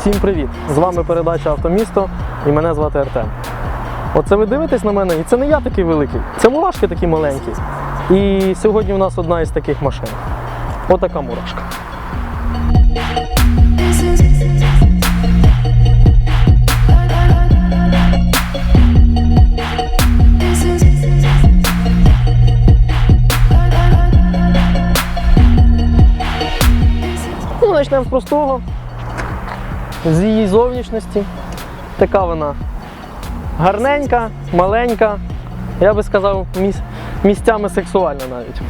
Всім привіт! З вами передача Автомісто і мене звати Артем. Оце ви дивитесь на мене, і це не я такий великий, це мурашки такі маленькі. І сьогодні у нас одна із таких машин. Отака мурашка. Ну, почнемо з простого. З її зовнішності. Така вона гарненька, маленька, я би сказав, міс- місцями сексуальна навіть.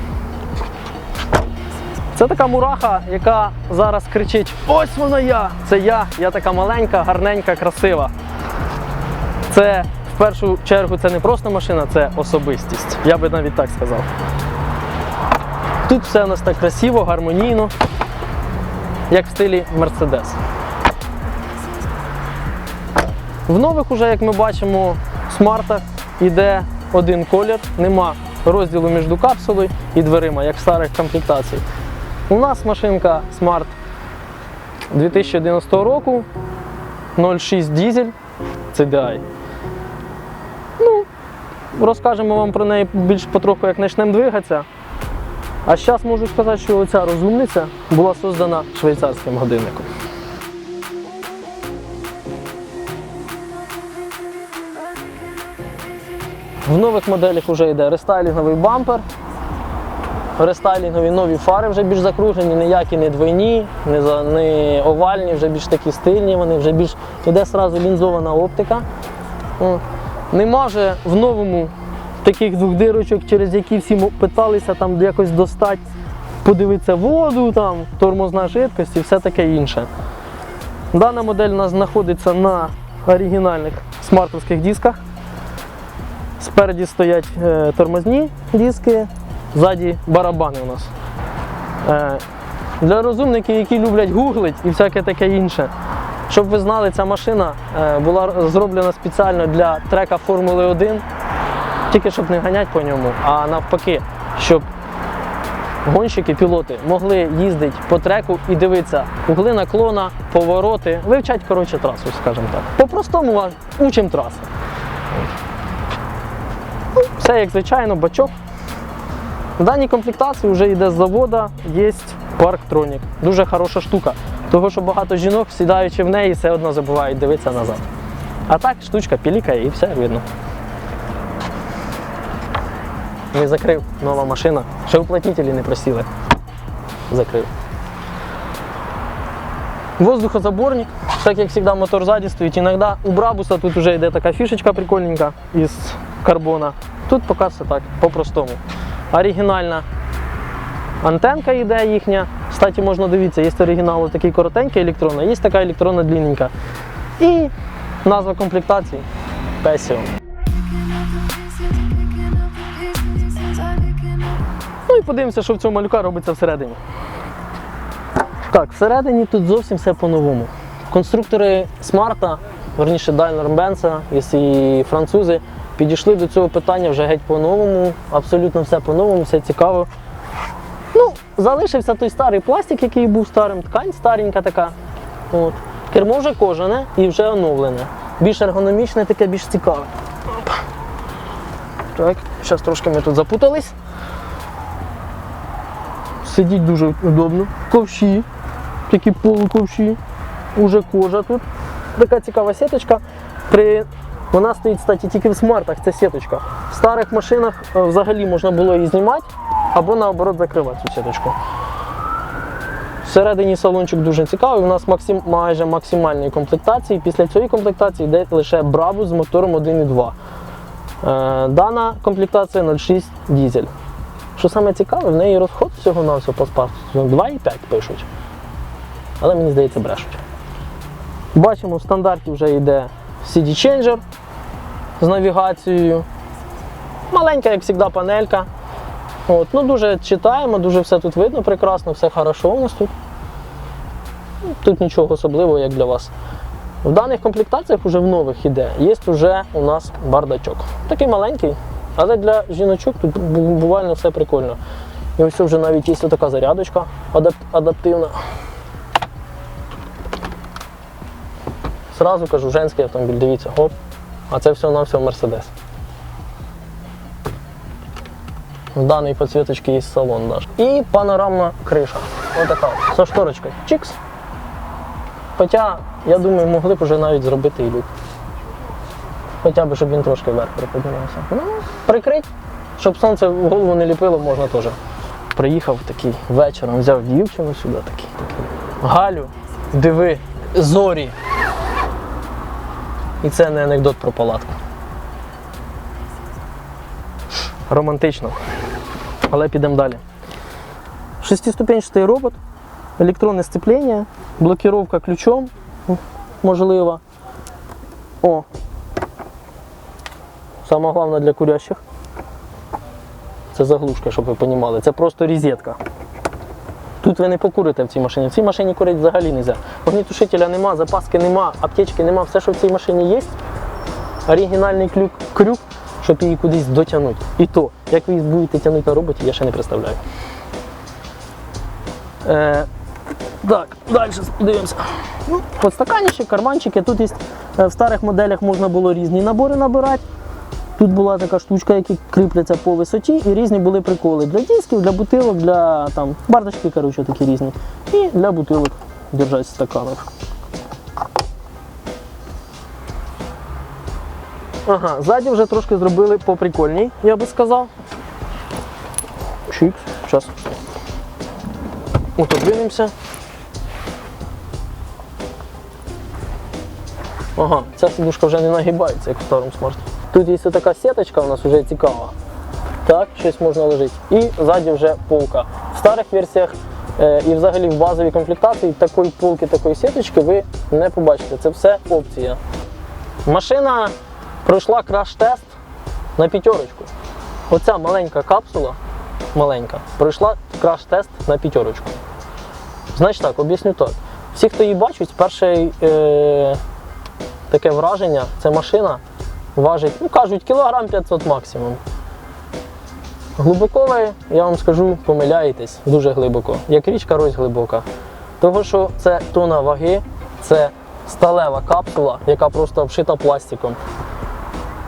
Це така мураха, яка зараз кричить: Ось вона я! Це я! Я така маленька, гарненька, красива. Це в першу чергу це не просто машина, це особистість. Я би навіть так сказав. Тут все у нас так красиво, гармонійно, як в стилі Мерседес. В нових, уже, як ми бачимо, смартах йде один колір, нема розділу між капсулою і дверима, як в старих комплектацій. У нас машинка Smart 2011 року 0,6 дізель CDI. Ну, розкажемо вам про неї більш потроху, як почнемо двигатися. А зараз можу сказати, що оця розумниця була создана швейцарським годинником. В нових моделях вже йде рестайлінговий бампер, рестайлінгові нові фари вже більш закружені, ніякі не двойні, не, за- не овальні, вже більш такі стильні, вони вже більш йде сразу лінзована оптика. О. Нема вже в новому таких двох дирочок, через які всі питалися там якось достати, подивитися воду, там, тормозна жидкость і все таке інше. Дана модель у нас знаходиться на оригінальних смартовських дисках. Спереді стоять е, тормозні диски, ззаді барабани у нас. Е, для розумників, які люблять гуглить і всяке таке інше. Щоб ви знали, ця машина е, була зроблена спеціально для трека Формули 1, тільки щоб не ганяти по ньому, а навпаки, щоб гонщики, пілоти могли їздити по треку і дивитися угли наклона, повороти, вивчать коротше трасу, скажімо так. По-простому учимо траси. Все як звичайно, бачок. В даній комплектації вже йде з завода, є парктронік. Дуже хороша штука. Того, що багато жінок, сідаючи в неї, все одно забувають дивитися назад. А так штучка пілікає і все видно. Не закрив нова машина. Ще уплотнителі не просіли. Закрив. Воздухозаборник, так як завжди мотор ззаді стоїть. Іноді у Брабуса тут вже йде така фішечка прикольненька із карбона. Тут поки все так, по-простому. Оригінальна антенка йде їхня. Кстати, можна дивитися, є оригінал такий коротенький електронний, є така електронна длинненька. І назва комплектації Pesio. Ну і подивимося, що в цьому малюка робиться всередині. Так, всередині тут зовсім все по-новому. Конструктори смарта, верніше Daimler-Benz, і французи, підійшли до цього питання вже геть по-новому, абсолютно все по-новому, все цікаво. Ну, залишився той старий пластик, який був старим, ткань старенька така. От. Кермо вже кожане і вже оновлене. Більш ергономічне, таке більш цікаве. Так, зараз трошки ми тут запутались. Сидіть дуже удобно. Ковші, такі полуковші, уже кожа тут. Така цікава сіточка. При... Вона стоїть, кстати, тільки в смартах, це сіточка. В старих машинах е, взагалі можна було її знімати або наоборот закривати цю сіточку. Всередині салончик дуже цікавий. У нас максим, майже максимальної комплектації. Після цієї комплектації йде лише Brabus з мотором 1.2. Е, дана комплектація 0,6 дізель. Що саме цікаве, в неї розход всього на всього по спарту 2,5 пишуть. Але мені здається, брешуть. Бачимо, в стандарті вже йде CD Changer з навігацією. Маленька, як завжди, панелька. От, ну, дуже читаємо, дуже все тут видно прекрасно, все хорошо у нас тут. Тут нічого особливого, як для вас. В даних комплектаціях вже в нових іде, є вже у нас бардачок. Такий маленький, але для жіночок тут буквально все прикольно. І ось вже навіть є така зарядочка адап- адаптивна. Сразу кажу, женський автомобіль, дивіться, оп. А це все Мерседес. В даній підсвіточці є салон наш. І панорамна криша. Отака. от, Со шторочкою. Чікс. Хоча, я думаю, могли б вже навіть зробити і люк. Хоча б, щоб він трошки вверх приподнявся. Ну, прикрить, щоб сонце в голову не ліпило, можна теж. Приїхав такий вечором, взяв дівчину сюди такий. Галю, диви, зорі. І це не анекдот про палатку. Романтично. Але підемо далі. Шестиступенчатий робот, електронне сцеплення, блокировка ключом можлива. О. Саме головне для курящих. Це заглушка, щоб ви розуміли. Це просто розетка. Тут ви не покурите в цій машині. В цій машині курити взагалі не можна. Вогнетушителя нема, запаски нема, аптечки нема. Все, що в цій машині є, оригінальний клюк, крюк, щоб її кудись дотягнути. І то, як ви її будете тягнути на роботі, я ще не представляю. Е, так, далі подивимося. Ну, подстаканнички, карманчики. Тут є е, в старих моделях можна було різні набори набирати. Тут була така штучка, які кріпляться по висоті, і різні були приколи для дисків, для бутилок, для там бардачки, коротше, такі різні. І для бутилок держать стаканів. Ага, ззаді вже трошки зробили поприкольній, я би сказав. Чікс, зараз. Отодвинемося. Ага, ця сидушка вже не нагибається, як в старому смарті. Тут є така сіточка у нас вже цікава. Так, щось можна лежити. І ззаді вже полка. В старих версіях е, і взагалі в базовій комплектації такої полки, такої сіточки ви не побачите. Це все опція. Машина пройшла краш-тест на п'ятерочку. Оця маленька капсула, маленька, пройшла краш-тест на п'ятерочку. Значить так, об'ясню так. Всі, хто її бачить, перше е, таке враження, це машина важить, ну кажуть, кілограм 500 максимум. Глибоко ви, я вам скажу, помиляєтесь дуже глибоко. Як річка Рось глибока. Того, що це тона ваги, це сталева капсула, яка просто обшита пластиком.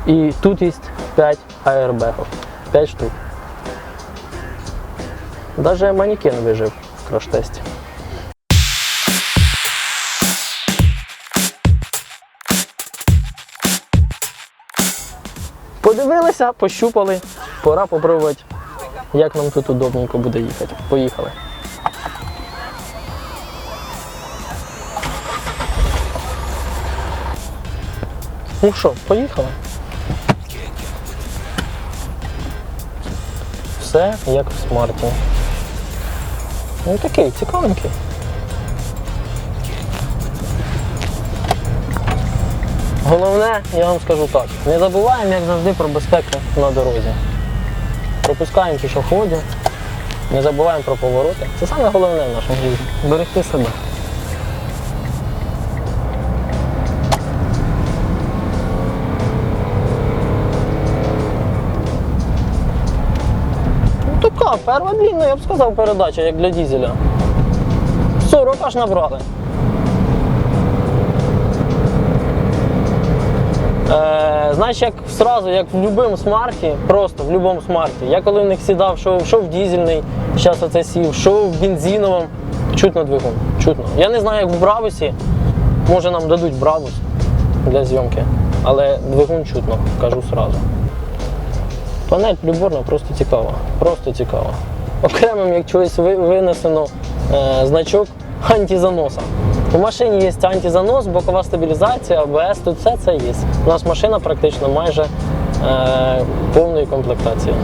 І тут є 5 аербегів. 5 штук. Навіть манекен вижив в краш-тесті. Подивилися, пощупали, пора попробувати, як нам тут удобненько буде їхати. Поїхали. Ну що, поїхали? Все як в смарті. Ну такий цікавенький. Головне, я вам скажу так, не забуваємо, як завжди, про безпеку на дорозі. Пропускаємо пішоходів, не забуваємо про повороти. Це саме головне в нашому житті. Берегти себе. Ну така, перша длінна, я б сказав, передача, як для дізеля. 40 аж набрали. Е, знаєш, як сразу, як в будь-якому смарті, просто в будь-якому смарті. Я коли в них сідав, що, що в дізельний, зараз оце сів, що в бензиновому, чутно двигун. Чутно. Я не знаю, як в Бравусі, може нам дадуть Бравус для зйомки, але двигун чутно, кажу сразу. Панель приборна просто цікава. Просто цікава. Окремим, як чогось винесено е, значок антизаноса. У машині є антизанос, бокова стабілізація, АБС, тут все це є. У нас машина практично майже е, повної комплектації.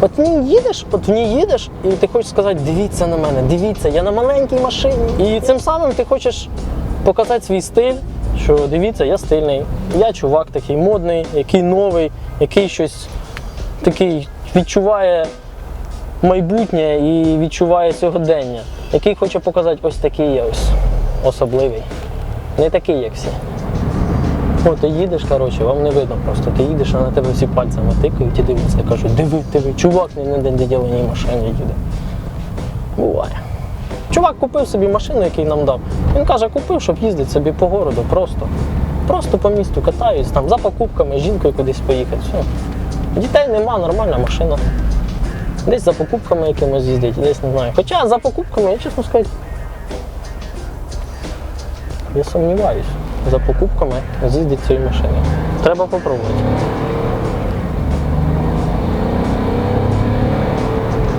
От в ній їдеш, от в ній їдеш, і ти хочеш сказати, дивіться на мене, дивіться, я на маленькій машині. І цим самим ти хочеш показати свій стиль, що дивіться, я стильний, я чувак такий модний, який новий, який щось такий відчуває майбутнє і відчуває сьогодення, який хоче показати, ось такий я ось особливий. Не такий, як всі. О, ти їдеш, коротше, вам не видно просто. Ти їдеш, а на тебе всі пальцями тикають і дивляться, кажуть, диви, диви, чувак не на день діляній машині їде. Буває. Чувак купив собі машину, який нам дав. Він каже, купив, щоб їздити собі по городу просто. Просто по місту катаюсь, там за покупками, з жінкою кудись поїхати. Все. Дітей нема, нормальна машина. Десь за покупками якимось їздить, десь не знаю. Хоча за покупками, я чесно сказати, я сумніваюсь, за покупками з'їздить цією машиною. Треба попробувати.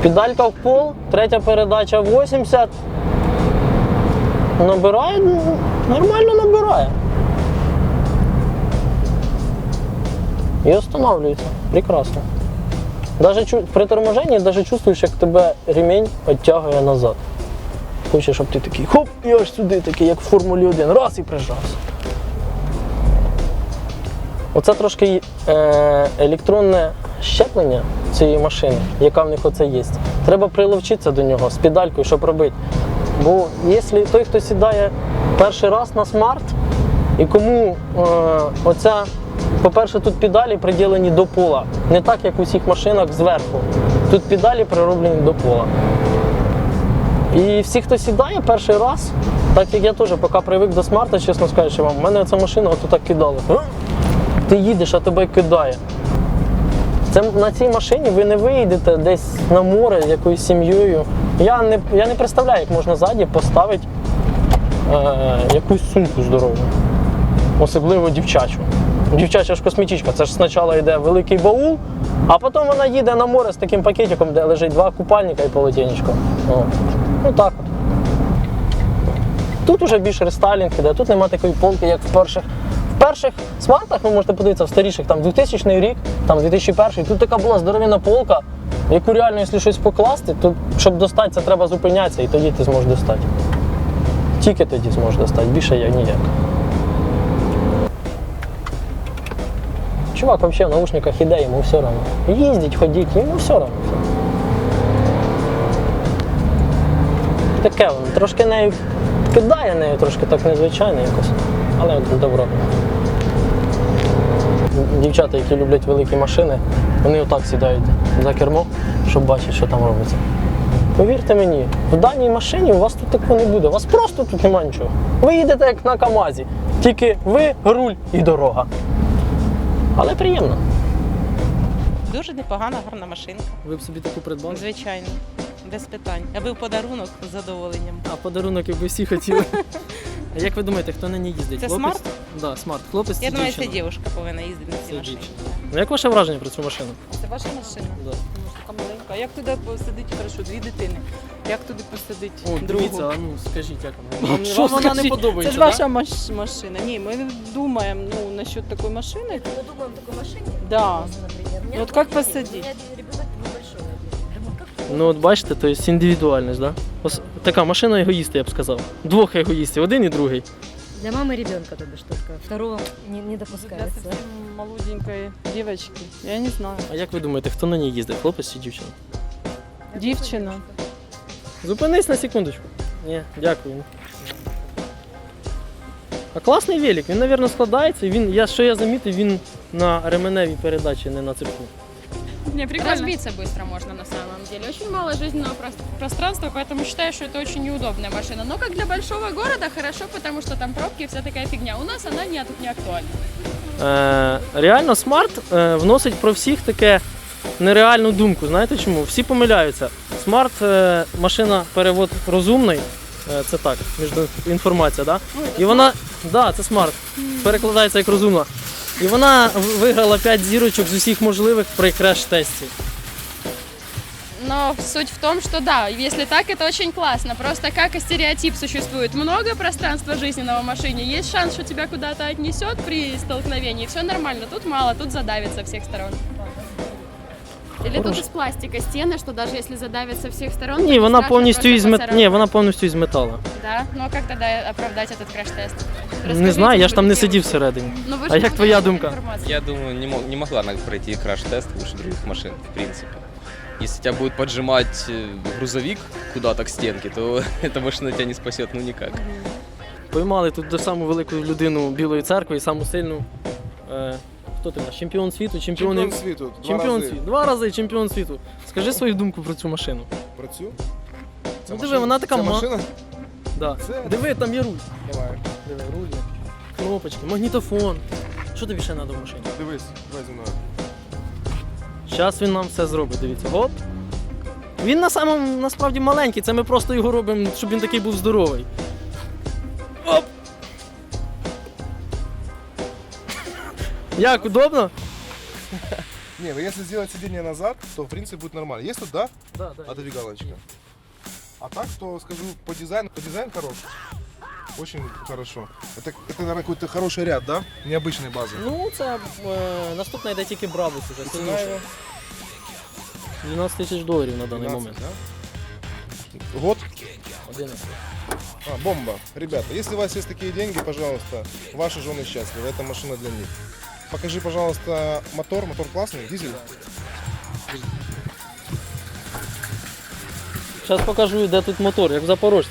Педалька в пол, третя передача 80. Набирає, ну, нормально набирає. І останавливається. Прекрасно. Даже при торможенні даже чувствуєш, як тебе ремінь відтягує назад. Хочеш, щоб ти такий хоп, і аж сюди, такий, як в Формулі 1, раз і прижався. Оце трошки е, електронне щеплення цієї машини, яка в них оце є. Треба приловчитися до нього з педалькою, щоб робити. Бо якщо той, хто сідає перший раз на смарт, і кому е, оця, по-перше, тут педалі приділені до пола. Не так, як у всіх машинах зверху. Тут педалі прироблені до пола. І всі, хто сідає перший раз, так як я теж поки привик до смарта, чесно скажучи вам, в мене ця машина отут так кидала. Ти їдеш, а тебе кидає. Це на цій машині ви не виїдете десь на море з якоюсь сім'єю. Я не, я не представляю, як можна ззаді поставити е, якусь сумку здорову, особливо дівчачу. Дівчача ж косметичка, це ж спочатку йде великий баул, а потім вона їде на море з таким пакетиком, де лежить два купальника і полотенечко. О. Ну так от. Тут уже більш рестайлінг іде, тут нема такої полки, як в перших. В перших смартах, ви можете подивитися, в старіших, там 2000 рік, там 2001, тут така була здоров'яна полка, яку реально, якщо щось покласти, то щоб достати, це треба зупинятися, і тоді ти зможеш достати. Тільки тоді зможеш достати, більше я ніяк. Чувак взагалі в наушниках іде, йому все одно. Їздить, ходить, йому все одно. Таке воно, трошки нею кидає нею, трошки так незвичайно якось. Але добро. Дівчата, які люблять великі машини, вони отак сідають за кермо, щоб бачити, що там робиться. Повірте мені, в даній машині у вас тут такого не буде. У вас просто тут нема нічого. Ви їдете як на КАМАЗі, тільки ви руль і дорога. Але приємно. Дуже непогана, гарна машинка. Ви б собі таку придбали? Звичайно, без питань. Аби в подарунок з задоволенням. А подарунок, якби всі хотіли. А як ви думаєте, хто на ній їздить? Це Хлопець? смарт? Да, смарт. Хлопець Я чи думаю, це дівчина? дівчинка повинна їздити на Це цій машині. дівчина. Ну, Як ваше враження про цю машину? Це ваша машина? Да. Ну, маленька. Як туди посадить, хорошо, дві дитини. Як туди посадить О, другу? дивіться, а ну скажіть, як Ну, вам? Що вона не скажіть? подобається. Це ж да? ваша маш- машина. Ні, ми думаємо ну, насчет такої машини. Мы думаем о такой машине. Да. Например. У меня Вот вот как ребенок- посадить? У меня ребенок небольшой. Как Ну от бачите, то є індивідуальність, да? Ось така машина егоїста, я б сказав. Двох егоїстів, один і другий. Для мамы ребенка, то бишь только. Второго не, не допускается. совсем молоденької дівчинки. Я не знаю. А як ви думаєте, хто на ній їздить? Хлопець чи дівчина? Дівчина. Зупинись на секундочку. Ні, дякую. А класний велик, він, мабуть, складається. і Він, я, що я замітив, він на ременевій передачі, не на цепку. Не, Разбиться быстро можно на самом деле. Очень мало жизненного прос- пространства, поэтому считаю, что это очень неудобная машина. Но как для большого города хорошо, потому что там пробки и вся такая фигня. У нас она не, тут не актуальна. Е, реально смарт е, вносить про всіх таке нереальну думку. Знаєте чому? Всі помиляються. Смарт е, машина перевод розумний. Це так, між інформація, да? І вона, да, це смарт. Перекладається як розумна. І вона виграла 5 зірочок з усіх можливих при креш-тесті. Но суть в том, что да, если так, это очень классно. Просто как и стереотип существует много пространства жизненного в машине, есть шанс, что тебя куда-то отнесет при столкновении. Все нормально. Тут мало, тут задавит со всех сторон. Или тут из пластика стены, что даже если задавит со всех сторон, то Ні, не вона страшно, повністю просто із мет... поцарапать. Ні, вона повністю із металу. Да, ну а как тогда оправдать этот краш-тест? Не Расскажите, знаю, я ж там не будете сидів вы- всередині. Ну, вы А же як твоя получили думка? информацию. Я думаю, не, мог- не могла она пройти краш-тест выше других машин, в принципе. Если тебя будет поджимать э, грузовик куда-то к стенке, то эта машина тебя не спасет ну никак. Поймали тут до саму велику людину Білої церкви і саму сильну. Е, хто ти у нас? Чемпіон світу, чемпіон, Чемпіон світу. Два чемпіон рази. світу. Два рази чемпіон світу. Скажи свою думку про цю машину. Про цю? Ну диви, вона така Це ма- машина? Да. Це- Диви, там є руль. Давай. Диви, руль. є. Кнопочки, магнітофон. Що тобі ще треба в машині? Дивись, давай зі мною. Зараз він нам все зробить, дивіться. Оп. Він на самому насправді маленький, це ми просто його робимо, щоб він такий був здоровий. Оп! Як, удобно? Не, ну если сделать сиденье назад, то в принципе будет нормально. Тут, да, Да, да. отодвигалочка? А так, то скажу, по дизайну, по дизайн хорош. Очень хорошо. Это, это наверное, какой-то хороший ряд, да? Необычной базы. Ну, це е, наступна йде тільки Брабус уже. Ціна сильніше. його 12 тисяч доларів на даний 12, момент. да? Год? 11. А, бомба. Ребята, если у вас есть такие деньги, пожалуйста, ваши жены счастливы. Это машина для них. Покажи, пожалуйста, мотор. Мотор классный, дизель. Зараз покажу, де тут мотор, як в Запорожці.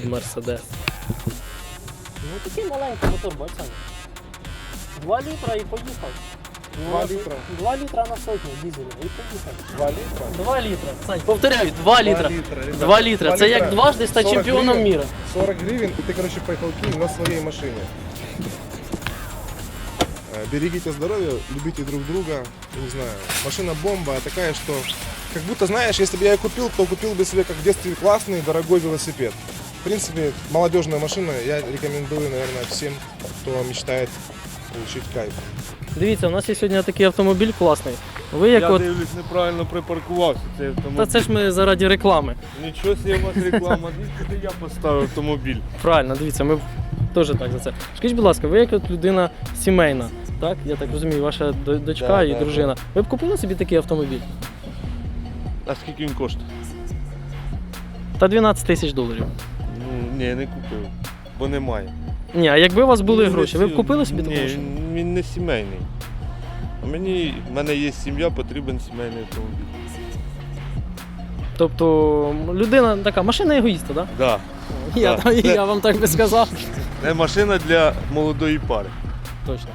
Смарт від Мерседес. Ну такий маленький мотор, бачите. 2 літра і поїхав. Два літра? 2 літра на сотню дізеля і поїхав. 2 литра. 2 літра. Сань, повторяю, 2 літра. ребята. 2 літра. Це як дважди стати 40 чемпіоном гривень. міра. 40 гривен, и ты, короче, поехал в Киев на своей машине. Э, Берегите здоровье, любите друг друга. Не знаю, машина бомба такая, что как будто, знаешь, если бы я ее купил, то купил бы себе, как в детстве, классный, дорогой велосипед. В принципе, молодежная машина, я рекомендую, наверное, всем, кто мечтает получить кайф. Дивіться, у нас є сьогодні такий автомобіль класний. Ви як Я от. дивлюсь, неправильно припаркувався цей автомобіль. Та це ж ми заради реклами. Нічого у вас реклама. Дивіться, де я поставив автомобіль. Правильно, дивіться, ми теж так за це. Скажіть, будь ласка, ви як от людина сімейна, так? Я так розумію, ваша до- дочка Да, і да, дружина. Ви б купили собі такий автомобіль? А скільки він коштує? Та 12 тисяч доларів. Ні, не купив. Бо немає. Ні, а якби у вас були Він не гроші, ви б купили собі таку Ні, машину? він- він не сімейний. А мені, в мене є сім'я, потрібен сімейний автомобіль. Тобто людина така, машина егоїста, так? Да. Я, Так. я вам так би сказав. Не машина для молодої пари. Точно.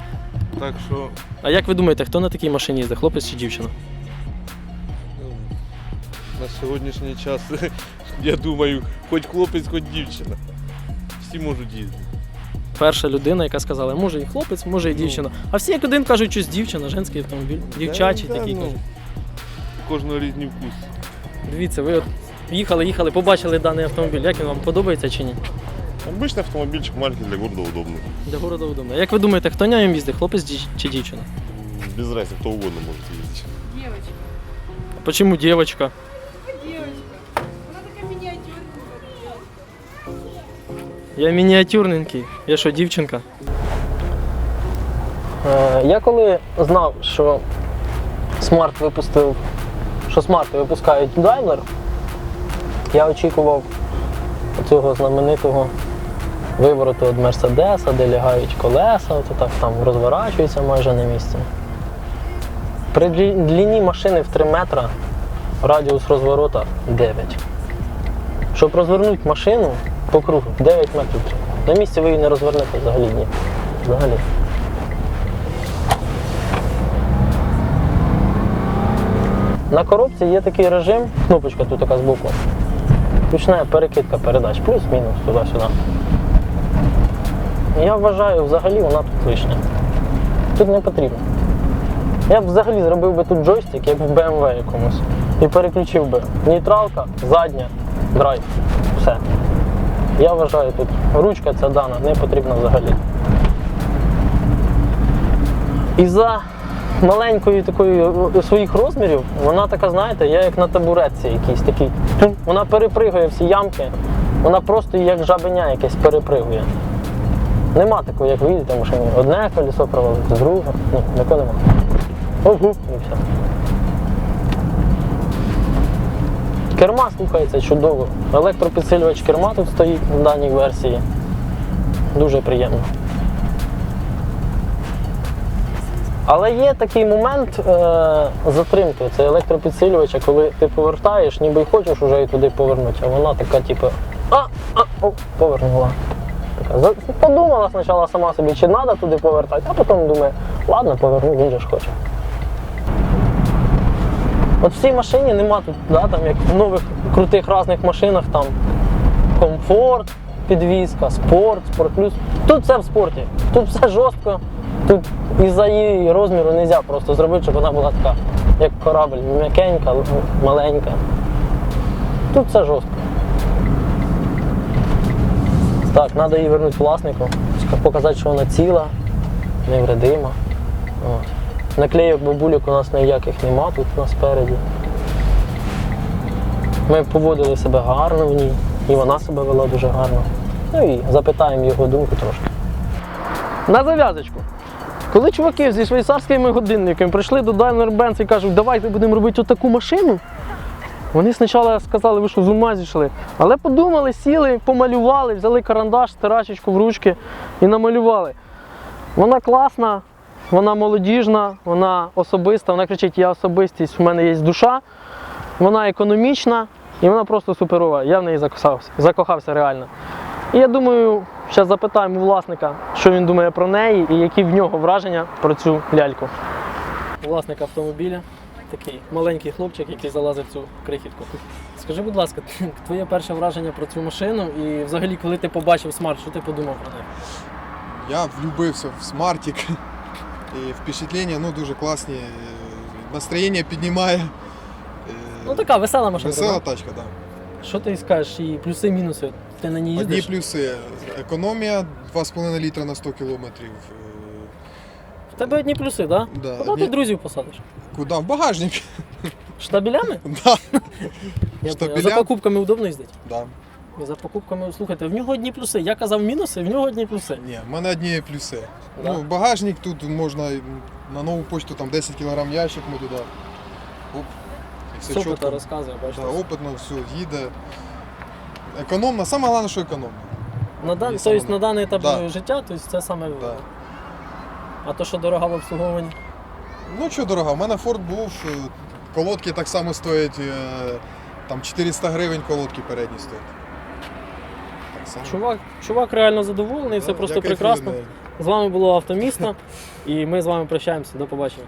Так що А як ви думаєте, хто на такій машині їздить, хлопець чи дівчина? ну, на сьогоднішній час, я думаю, хоч хлопець, хоч дівчина. Всі можуть їздити. Перша людина, яка сказала, може і хлопець, може і Ну. дівчина. А всі як один кажуть, щось дівчина, женський автомобіль, дівчачий Да, да, такий ну, кажуть. У кожного різні вкуси. Дивіться, ви от їхали, їхали, побачили даний автомобіль. Як він вам подобається чи ні? Обычный автомобильчик маленький для города удобный. Для города удобно. Як ви думаєте, хто на ньому їздить, хлопець ді- чи дівчина? Без разницы, кто угодно может ездить. Дівчинка. Почему дівчинка? Дівчинка. Я мініатюрненький. Я що, дівчинка? Е, я коли знав, що Смарт випустив, що смарти випускають Daimler, я очікував цього знаменитого вивороту від Мерседеса, де лягають колеса, от так там розворачуються майже на місці. При длині машини в 3 метра радіус розворота 9. Щоб розвернути машину по кругу 9 метрів. На місці ви її не розвернете взагалі ні. Взагалі. На коробці є такий режим, кнопочка тут така збоку. Ручна перекидка передач, плюс-мінус туди-сюди. Я вважаю, взагалі вона тут лишня. Тут не потрібно. Я б взагалі зробив би тут джойстик, як в BMW якомусь. І переключив би нейтралка, задня, драйв. Все. Я вважаю, тут ручка ця дана не потрібна взагалі. І за маленькою такою е, своїх розмірів, вона така, знаєте, я як на табуретці якийсь такий. Вона перепригує всі ямки, вона просто як жабеня якесь перепригує. Нема такого, як ви їдете в машині. Одне колесо провалити, друге. Ні, такого нема. Ого, і все. Керма слухається чудово. Електропідсилювач керма тут стоїть в даній версії. Дуже приємно. Але є такий момент е, затримки, це електропідсилювача, коли ти повертаєш, ніби й хочеш уже і туди повернути, а вона така, типу, а, а, о, повернула. Така, подумала спочатку сама собі, чи треба туди повертати, а потім думає, ладно, поверну, він же ж хоче. От в цій машині нема тут, да, там, як в нових крутих різних машинах, там комфорт, підвізка, спорт, спорт плюс. Тут все в спорті. Тут все жорстко. Тут із-за її розміру не можна просто зробити, щоб вона була така, як корабль, м'якенька, маленька. Тут все жорстко. Так, треба її вернути власнику, показати, що вона ціла, невредима. От. Наклейок бабульок у нас ніяких нема тут на спереді. Ми поводили себе гарно в ній, і вона себе вела дуже гарно. Ну і запитаємо його думку трошки. На зав'язочку. Коли чуваки зі швейцарськими годинниками прийшли до Daimler-Benz і кажуть, давайте будемо робити отаку машину. Вони спочатку сказали, ви що з ума зійшли. Але подумали, сіли, помалювали, взяли карандаш, стирачечку в ручки і намалювали. Вона класна, вона молодіжна, вона особиста, вона кричить, я особистість, в мене є душа, вона економічна і вона просто суперова. Я в неї закохався, закохався реально. І я думаю, зараз запитаємо у власника, що він думає про неї і які в нього враження про цю ляльку. Власник автомобіля, такий маленький хлопчик, який залазив в цю крихітку. Скажи, будь ласка, твоє перше враження про цю машину і взагалі, коли ти побачив смарт, що ти подумав про неї? Я влюбився в смартик. І впечатлення ну, дуже класні. Настроєння піднімає. Ну така весела машина. Весела тачка, так. Що ти скажеш? І плюси, мінуси. Ти на ній Да. Одні плюси. Економія 2,5 літра на 100 кілометрів. Е, В тебе одні плюси, так? Да? Да, Куди одні- ти друзів посадиш? Куди? В багажник. Штабелями? Да. Я Штабеля? За покупками удобно їздити? Да. І за покупками, слухайте, в нього одні плюси. Я казав мінуси, в нього одні плюси. Ні, в мене одні плюси. Да? Ну, багажник тут можна на нову почту там 10 кг ящик ми туди. Оп. І все Все чітко. розказує, бачите. Да, опитно, все, їде. Економно, саме головне, що економно. На, дан... І тобто, саме- на даний етап Да. життя, тобто це саме. Да. А то, що дорога в обслуговуванні. Ну що дорога, у мене Ford був, е, колодки так само стоять, е, там 400 гривень колодки передні стоять. Так. Чувак, чувак реально задоволений, Да, все просто прекрасно. З вами було Автомісто, і ми з вами прощаємося. До побачення.